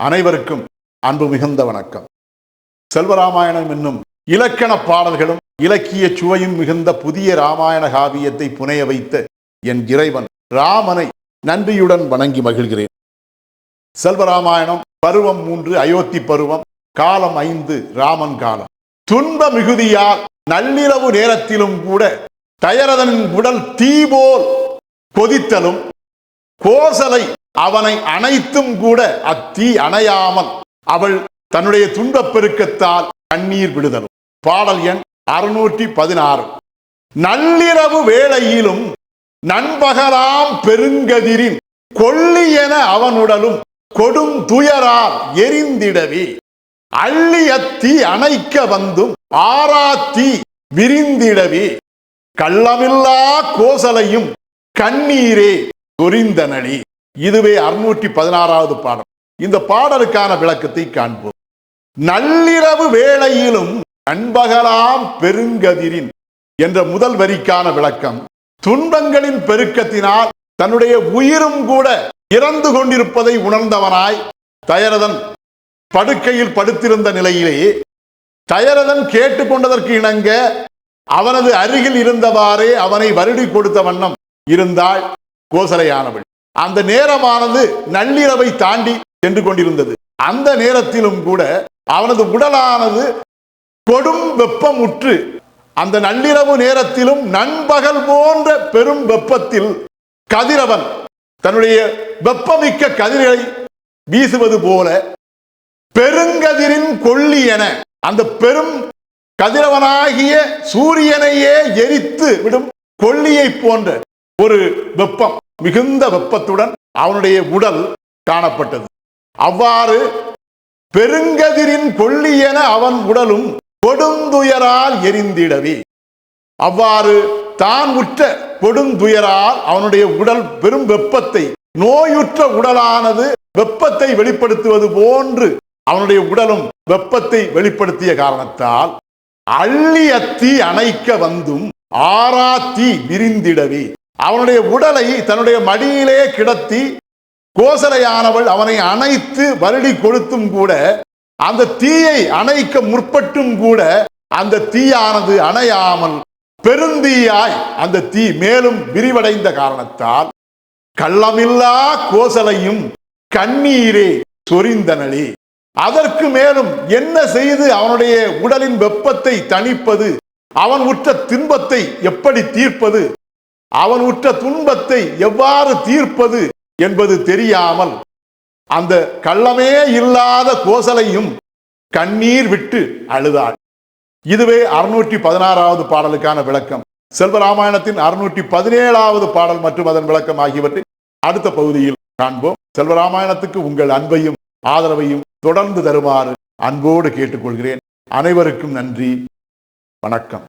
அனைவருக்கும் அன்பு மிகுந்த வணக்கம். செல்வராமாயணம் என்னும் இலக்கண பாடல்களும் இலக்கிய சுவையும் மிகுந்த புதிய ராமாயண காவியத்தை புனைய வைத்த என் இறைவன் ராமனை நன்றியுடன் வணங்கி மகிழ்கிறேன். செல்வராமாயணம் பருவம் மூன்று அயோத்தி பருவம் காலம் ஐந்து ராமன் காலம். துன்ப மிகுதியால் நள்ளிரவு நேரத்திலும் கூட தயரதனின் உடல் தீபோல் கொதித்தலும் கோசலை அவனை அனைத்தும் கூட அத்தீ அணையாமல் அவள் தன்னுடைய துன்பப் பெருக்கத்தால் கண்ணீர் விடுதலும். பாடல் எண் அறுநூற்றி பதினாறு. நள்ளிரவு வேளையிலும் நண்பகலாம் பெருங்கதிரின் கொல்லி என அவனுடலும் கொடும் துயரால் எரிந்திடவே. அள்ளியத்தீ அணைக்க வந்தும் ஆராத்தி விரிந்திடவே. கள்ளமில்லா கோசலையும் கண்ணீரே சொரிந்தனளி. இதுவே அறுநூற்றி பதினாறாவது பாடல். இந்த பாடலுக்கான விளக்கத்தை காண்போம். நள்ளிரவு வேளையிலும் நண்பகலாம் பெருங்கதிரின் என்ற முதல் வரிக்கான விளக்கம் துன்பங்களின் பெருக்கத்தினால் தன்னுடைய உயிரும் கூட இறந்து கொண்டிருப்பதை உணர்ந்தவனாய் தயரதன் படுக்கையில் படுத்திருந்த நிலையிலேயே தயரதன் கேட்டுக்கொண்டதற்கு இணங்க அவனது அருகில் இருந்தவாறே அவனை வருடி கொடுத்த வண்ணம் இருந்தாள் கோசலையானவள். அந்த நேரமானது நள்ளிரவை தாண்டி சென்று கொண்டிருந்தது. அந்த நேரத்திலும் கூட அவனது உடலானது கொடும் வெப்பமுற்று அந்த நள்ளிரவு நேரத்திலும் நண்பகல் போன்ற பெரும் வெப்பத்தில் கதிரவன் தன்னுடைய வெப்பமிக்க கதிர்களை வீசுவது போல பெருங்கதிரின் கொள்ளி என அந்த பெரும் கதிரவனாகிய சூரியனையே எரித்து விடும் கொள்ளியை போன்ற ஒரு வெப்பம் மிகுந்த வெப்பத்துடன் அவனுடைய உடல் காணப்பட்டது. அவ்வாறு பெருங்கதிரின் கொள்ளி என அவன் உடலும் கொடுந்துயரால் எரிந்திடவே. அவ்வாறு தான் உற்ற கொடுந்துயரால் அவனுடைய உடல் பெரும் வெப்பத்தை நோயுற்ற உடலானது வெப்பத்தை வெளிப்படுத்துவது போன்று அவனுடைய உடலும் வெப்பத்தை வெளிப்படுத்திய காரணத்தால் அள்ளி அத்தி அணைக்க வந்தும் ஆராத்தி விரிந்திடவே. அவனுடைய உடலை தன்னுடைய மடியிலே கிடத்தி கோசலையானவள் அவனை அணைத்து வருடி கொடுத்தும் கூட அந்த தீயை அணைக்க முற்பட்டும் கூட அந்த தீயானது அணையாமல் பெருந்தீயாய் அந்த தீ மேலும் விரிவடைந்த காரணத்தால் கள்ளமில்லா கோசலையும் கண்ணீரே சொரிந்தனளி. அதற்கு மேலும் என்ன செய்து அவனுடைய உடலின் வெப்பத்தை தணிப்பது அவன் உற்ற துன்பத்தை எப்படி தீர்ப்பது அவன் உற்ற துன்பத்தை எவ்வாறு தீர்ப்பது என்பது தெரியாமல் அந்த கள்ளமே இல்லாத கோசலையும் கண்ணீர் விட்டு அழுதாள். இதுவே அறுநூற்றி பதினாறாவது பாடலுக்கான விளக்கம். செல்வராமாயணத்தின் அறுநூற்றி பதினேழாவது பாடல் மற்றும் அதன் விளக்கம் ஆகியவற்றை அடுத்த பகுதியில் காண்போம். செல்வராமாயணத்துக்கு உங்கள் அன்பையும் ஆதரவையும் தொடர்ந்து தருமாறு அன்போடு கேட்டுக்கொள்கிறேன். அனைவருக்கும் நன்றி. வணக்கம்.